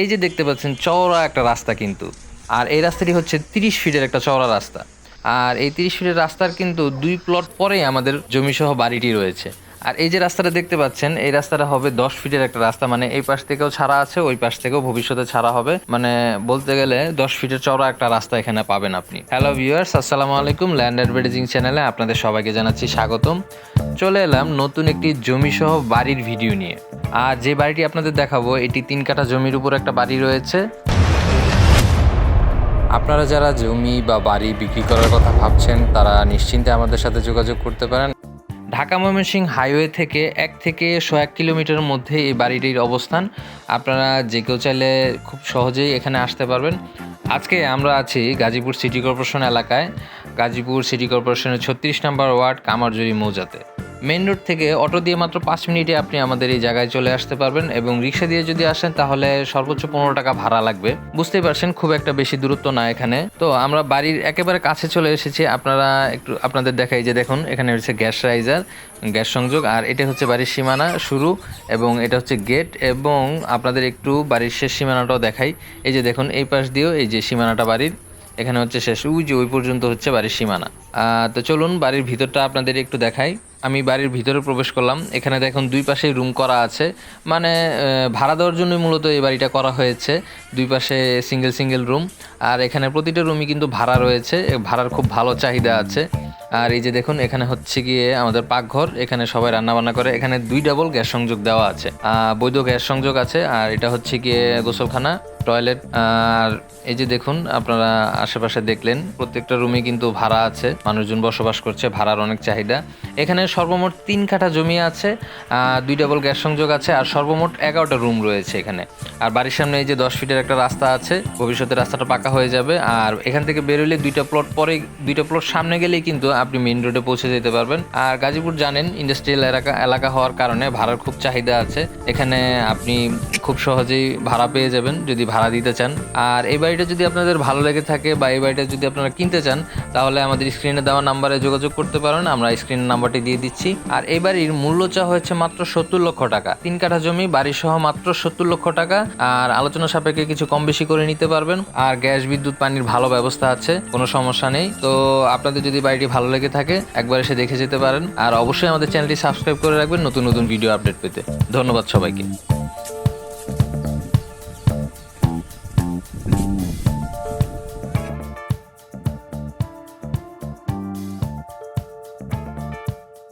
এই যে দেখতে পাচ্ছেন, চওড়া একটা রাস্তা কিন্তু। আর এই রাস্তাটি হচ্ছে তিরিশ ফিটের একটা চওড়া রাস্তা। আর এই তিরিশ ফিটের রাস্তার কিন্তু দুই প্লট পরেই আমাদের জমিসহ বাড়িটি রয়েছে। আর এই যে রাস্তাটা দেখতে পাচ্ছেন, এই রাস্তাটা হবে দশ ফিটের একটা রাস্তা মানে এই পাশ থেকেও ছাড়া আছে, ওই পাশ থেকেও ভবিষ্যতে ছাড়া হবে। মানে বলতে গেলে দশ ফিটের চড়া একটা রাস্তা এখানে পাবেন আপনি। হ্যালো ভিউয়ার্স আসসালামু আলাইকুম ল্যান্ড অ্যাডভার্টাইজিং চ্যানেলে আপনাদের সবাইকে জানাচ্ছি স্বাগতম। চলে এলাম নতুন একটি জমি সহ বাড়ির ভিডিও নিয়ে। আর যে বাড়িটি আপনাদের দেখাবো, এটি তিন কাঠা জমির উপর একটা বাড়ি রয়েছে। আপনারা যারা জমি বা বাড়ি বিক্রি করার কথা ভাবছেন, তারা নিশ্চিন্তে আমাদের সাথে যোগাযোগ করতে পারেন। ঢাকা ময়মনসিংহ হাইওয়ে থেকে এক থেকে শো এক কিলোমিটারের মধ্যে এই বাড়িটির অবস্থান। আপনারা যে কেউ চাইলে খুব সহজেই এখানে আসতে পারবেন। আজকে আমরা আছি গাজীপুর সিটি কর্পোরেশন এলাকায়। গাজীপুর সিটি কর্পোরেশনের ছত্রিশ নম্বর ওয়ার্ড কামারজুরি মৌজাতে। মেইন রোড থেকে অটো দিয়ে মাত্র পাঁচ মিনিটে আপনি আমাদের এই জায়গায় চলে আসতে পারবেন এবং রিক্সা দিয়ে যদি আসেন তাহলে সর্বোচ্চ পনেরো টাকা ভাড়া লাগবে। বুঝতেই পারছেন, খুব একটা বেশি দূরত্ব না এখানে। তো আমরা বাড়ির একেবারে কাছে চলে এসেছি। আপনারা একটু আপনাদের দেখাই যে দেখুন, এখানে হচ্ছে গ্যাস রাইজার, গ্যাস সংযোগ, আর এটা হচ্ছে বাড়ির সীমানা শুরু এবং এটা হচ্ছে গেট এবং আপনাদের একটু বাড়ির শেষ সীমানাটাও দেখাই। এই যে দেখুন, এই পাশ দিয়েও এই যে সীমানাটা বাড়ির, এখানে হচ্ছে শেষ, ওই যে ওই পর্যন্ত হচ্ছে বাড়ির সীমানা। তো চলুন, বাড়ির ভিতরটা আপনাদের একটু দেখাই। আমি বাড়ির ভিতরে প্রবেশ করলাম। এখানে দেখুন দুই পাশেই রুম করা আছে। মানে ভাড়া দেওয়ার জন্যই মূলত এই বাড়িটা করা হয়েছে। দুই পাশে সিঙ্গেল সিঙ্গেল রুম আর এখানে প্রতিটা রুমই কিন্তু ভাড়া রয়েছে। ভাড়ার খুব ভালো চাহিদা আছে। আর এই যে দেখুন, এখানে হচ্ছে গিয়ে আমাদের পাকঘর। এখানে সবাই রান্না বান্না করে। এখানে দুই ডাবল গ্যাস সংযোগ দেওয়া আছে। বৈধ গ্যাস সংযোগ আছে। আর এটা হচ্ছে গিয়ে গোসলখানা। টয়লেট, আর এই যে দেখুন, আপনারা আশেপাশে দেখলেন, প্রত্যেকটা রুমে কিন্তু ভাড়া আছে। মানুষজন বসবাস করছে, ভাড়ার অনেক চাহিদা। এখানে সর্বমোট তিন কাঠা জমি আছে দুই ডাবল গ্যাস সংযোগ আছে, আর সর্বমোট এগারোটা রুম রয়েছে এখানে। আর বাড়ির সামনে এই যে দশ ফিটের একটা রাস্তা আছে, ভবিষ্যতে রাস্তাটা পাকা হয়ে যাবে, আর এখান থেকে বেরোলে দুইটা প্লট পরে, দুইটা প্লট সামনে গেলেই কিন্তু আপনি মেইন রোডে পৌঁছে যেতে পারবেন। আর গাজীপুর জানেন ইন্ডাস্ট্রিয়াল এলাকা এলাকা হওয়ার কারণে ভাড়ার খুব চাহিদা আছে। এখানে আপনি খুব সহজেই ভাড়া পেয়ে যাবেন, যদি ভাড়া দিতে চান। আর এই বাড়িটা যদি আপনাদের ভালো লেগে থাকে বা এই বাড়িটা যদি আপনারা কিনতে চান, তাহলে আমাদের স্ক্রিনে দেওয়া নাম্বারে যোগাযোগ করতে পারেন, আমরা স্ক্রিনের নাম্বারটি দিয়ে দিচ্ছি। আর এই বাড়ির মূল্য চা হয়েছে মাত্র সত্তর লক্ষ টাকা। তিন কাঠা জমি, বাড়ি সহ মাত্র সত্তর লক্ষ টাকা। আর আলোচনা সাপেক্ষে কিছু কম বেশি করে নিতে পারবেন। আর গ্যাস, বিদ্যুৎ, পানির ভালো ব্যবস্থা আছে, কোনো সমস্যা নেই। তো আপনাদের যদি বাড়িটি ভালো লেগে থাকে, একবার এসে দেখে যেতে পারেন। আর অবশ্যই আমাদের চ্যানেলটি সাবস্ক্রাইব করে রাখবেন নতুন নতুন ভিডিও আপডেট পেতে। ধন্যবাদ সবাইকে।